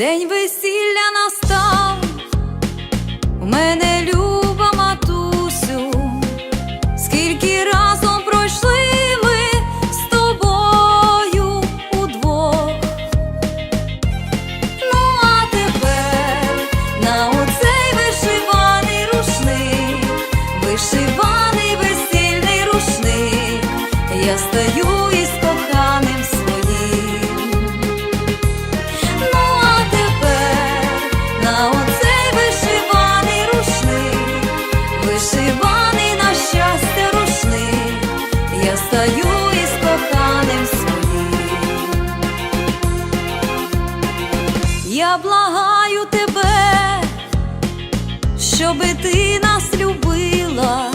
День весілля Благаю тебе, щоби ти нас любила,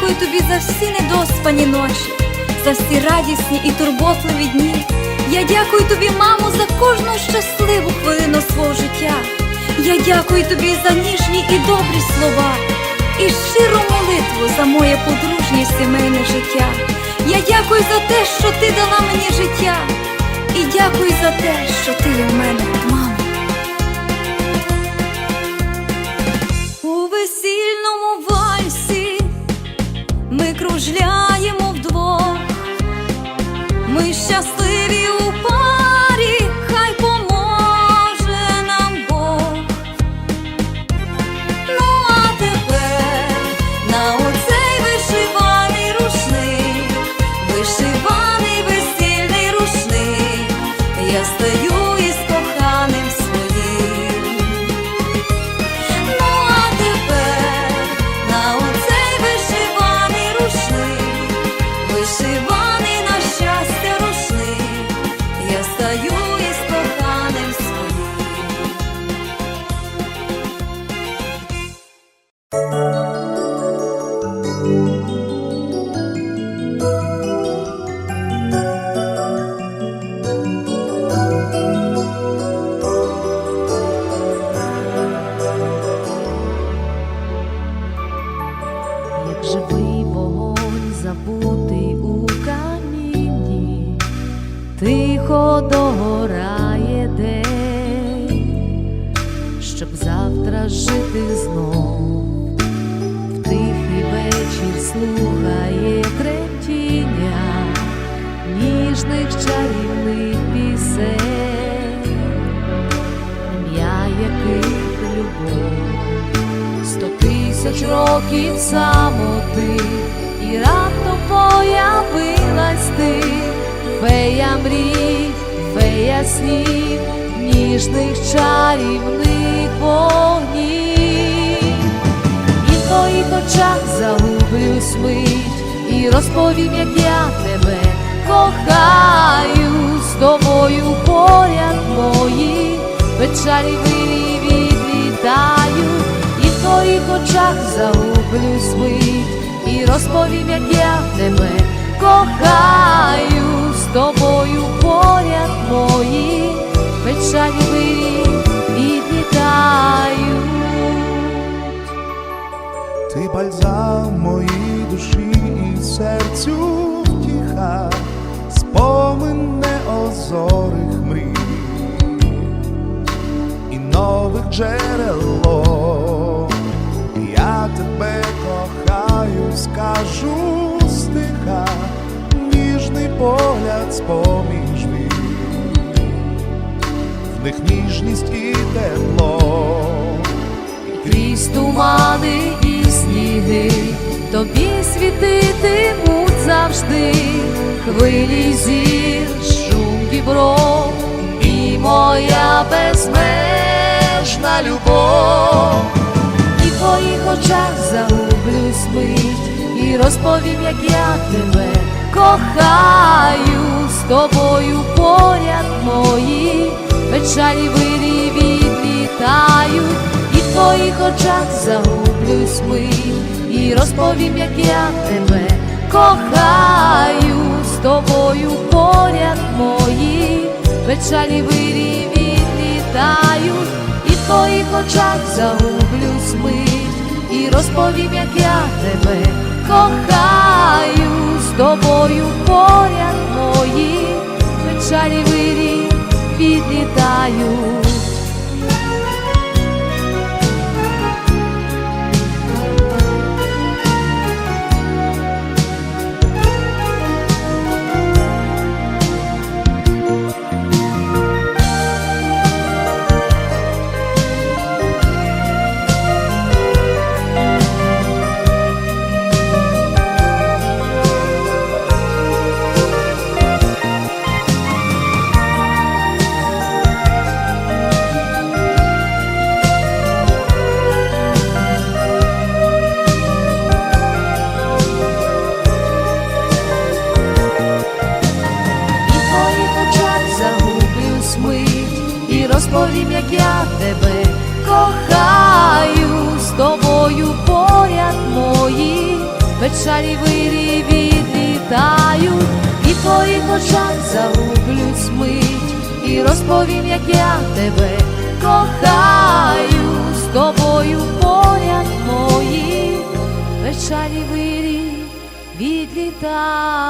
дякую тобі за всі недоспані ночі, за всі радісні і турботливі дні. Я дякую тобі, мамо, за кожну щасливу хвилину свого життя. Я дякую тобі за ніжні і добрі слова, і щиру молитву за моє подружнє сімейне життя. Я дякую за те, що ти дала мені життя, і дякую за те, що ти є в мене, кружляємо вдвох, ми щасливі у парі, хай поможе нам Бог. Ну а тепер на оцей вишиваний рушник, вишиваний весільний рушник, я стою як живий вогонь забутий у камінні, тихо догорає день, щоб завтра жити знов, слухає тремтіння ніжних чарівних пісень, ім'я яких любов сто тисяч років самоти, і раптом появилась ти, фея мрій, фея снів, ніжних чарівних загублюсь і розповім, як я тебе кохаю, з тобою поряд мої, печалі вирі відлітають, і в твоїх очах загублюсь мить, і розповім, як я тебе кохаю, з тобою поряд мої, печалі вирі відлітають. Ти бальзам моїй душі і серцю втіха, спомин неозорих мрій і нових джерело. Я тебе кохаю, скажу стиха, ніжний погляд споміж вік, в них ніжність і тепло. крізь тумани і тобі світитимуть завжди, хвилі зір, шум дібров і моя безмежна любов, і в твоїх очах загублюсь смить і розповім, як я тебе кохаю, з тобою поряд мої печалі вирі відлітають, в твоїх очах загублюсь мить, і розповім, як я тебе кохаю, з тобою поряд мої печалі вирі відлітають, і в твоїх очах загублюсь мить, і розповім, як я тебе кохаю, з тобою поряд мої печалі вирі відлітають. І як я тебе кохаю, з тобою поряд мої печалі вирі відлітають, і твоїх очах загублюсь мить, і розповім, як я тебе кохаю, з тобою поряд мої печалі вирі відлітають.